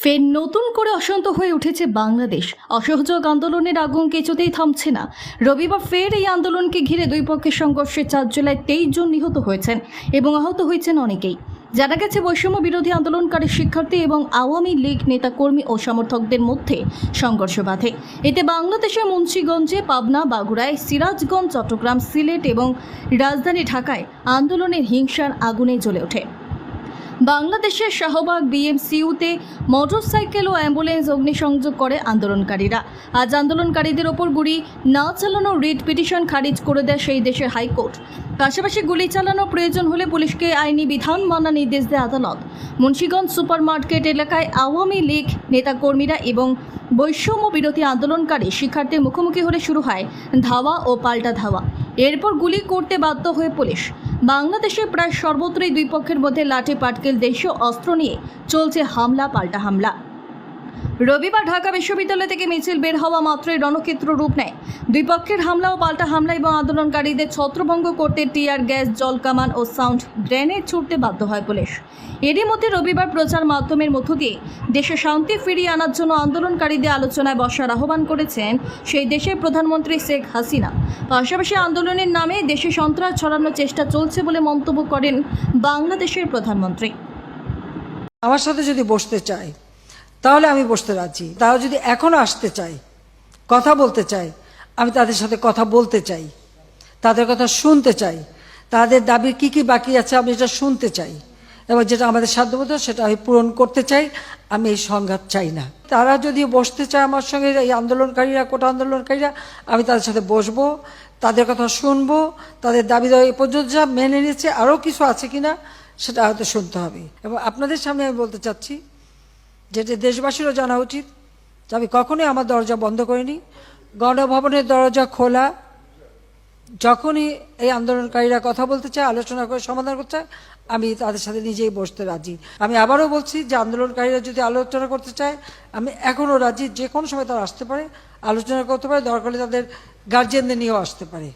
ফের নতুন করে অশান্ত হয়ে উঠেছে বাংলাদেশ। অসহযোগ আন্দোলনের আগুন কিছুতেই থামছে না। রবিবার ফের এই আন্দোলনকে ঘিরে দুই পক্ষের সংঘর্ষে চার জুলাই তেইশ জন নিহত হয়েছেন এবং আহত হয়েছেন অনেকেই। জানা গেছে, বৈষম্য বিরোধী আন্দোলনকারী শিক্ষার্থী এবং আওয়ামী লীগ নেতাকর্মী ও সমর্থকদের মধ্যে সংঘর্ষ বাধে। এতে বাংলাদেশের মুন্সীগঞ্জে পাবনা বাগুড়ায় সিরাজগঞ্জ, চট্টগ্রাম, সিলেট এবং রাজধানী ঢাকায় আন্দোলনের হিংসার আগুনে জ্বলে ওঠে। বাংলাদেশের শাহবাগ বিএমসিউতে মোটরসাইকেল ও অ্যাম্বুলেন্স অগ্নিসংযোগ করে আন্দোলনকারীরা। আজ আন্দোলনকারীদের ওপর গুলি না চালানো রিট পিটিশন খারিজ করে দেয় সেই দেশের হাইকোর্ট। পাশাপাশি গুলি চালানো প্রয়োজন হলে পুলিশকে আইনি বিধান মানা নির্দেশ দেয় আদালত। মুন্সীগঞ্জ সুপার মার্কেট এলাকায় আওয়ামী লীগ নেতাকর্মীরা এবং বৈষম্য বিরোধী আন্দোলনকারী শিক্ষার্থীর মুখোমুখি হলে শুরু হয় ধাওয়া ও পাল্টা ধাওয়া। এরপর গুলি করতে বাধ্য হয়ে পুলিশ। বাংলাদেশে প্রায় সর্বত্রই দুই পক্ষের মধ্যে লাঠি পাটকেল দেশীয় অস্ত্র নিয়ে চলছে হামলা, পাল্টা হামলা। রবিবার ঢাকা বিশ্ববিদ্যালয় থেকে মিছিল বের হওয়া মাত্রই রণক্ষেত্র রূপ নেয়। দুই পক্ষের হামলা ও পাল্টা হামলা এবং আন্দোলনকারীদের ছত্রভঙ্গ করতে টিয়ার গ্যাস, জল কামান ও সাউন্ড গ্রেনেড ছুটতে বাধ্য হয় পুলিশ। এরই মধ্যে রবিবার প্রচার মাধ্যমের মধ্য দিয়ে দেশে শান্তি ফিরিয়ে আনার জন্য আন্দোলনকারীদের আলোচনায় বসার আহ্বান করেছেন সেই দেশের প্রধানমন্ত্রী শেখ হাসিনা। পাশাপাশি আন্দোলনের নামে দেশে সন্ত্রাস ছড়ানোর চেষ্টা চলছে বলে মন্তব্য করেন বাংলাদেশের প্রধানমন্ত্রী। আমার সাথে যদি বসতে চায় তাহলে আমি বসতে রাজি। তারা যদি এখনও আসতে চায়, কথা বলতে চায়, আমি তাদের সাথে কথা বলতে চাই, তাদের কথা শুনতে চাই, তাদের দাবি কি কি বাকি আছে আমি এটা শুনতে চাই, এবং যেটা আমাদের সাধ্যমতো সেটা আমি পূরণ করতে চাই, আমি এই সংঘাত চাই না। তারা যদি বসতে চায় আমার সঙ্গে, এই আন্দোলনকারীরা, কোটা আন্দোলনকারীরা, আমি তাদের সাথে বসবো, তাদের কথা শুনব, তাদের দাবি দাবি এ পর্যন্ত যা মেনে নিয়েছে, আরও কিছু আছে কিনা, সেটা হয়তো শুনতে হবে। এবং আপনাদের সামনে আমি বলতে চাচ্ছি যেটা দেশবাসীরও জানা উচিত যে আমি কখনোই আমার দরজা বন্ধ করিনি। গণভবনের দরজা খোলা। যখনই এই আন্দোলনকারীরা কথা বলতে চায়, আলোচনা করে, সমাধান করতে চায়, আমি তাদের সাথে নিজেই বসতে রাজি। আমি আবারও বলছি যে আন্দোলনকারীরা যদি আলোচনা করতে চায়, আমি এখনও রাজি যে কোনো সময় তারা আসতে পারে, আলোচনা করতে পারে, দরকার হলে তাদের গার্জিয়ানদের নিয়েও আসতে পারে।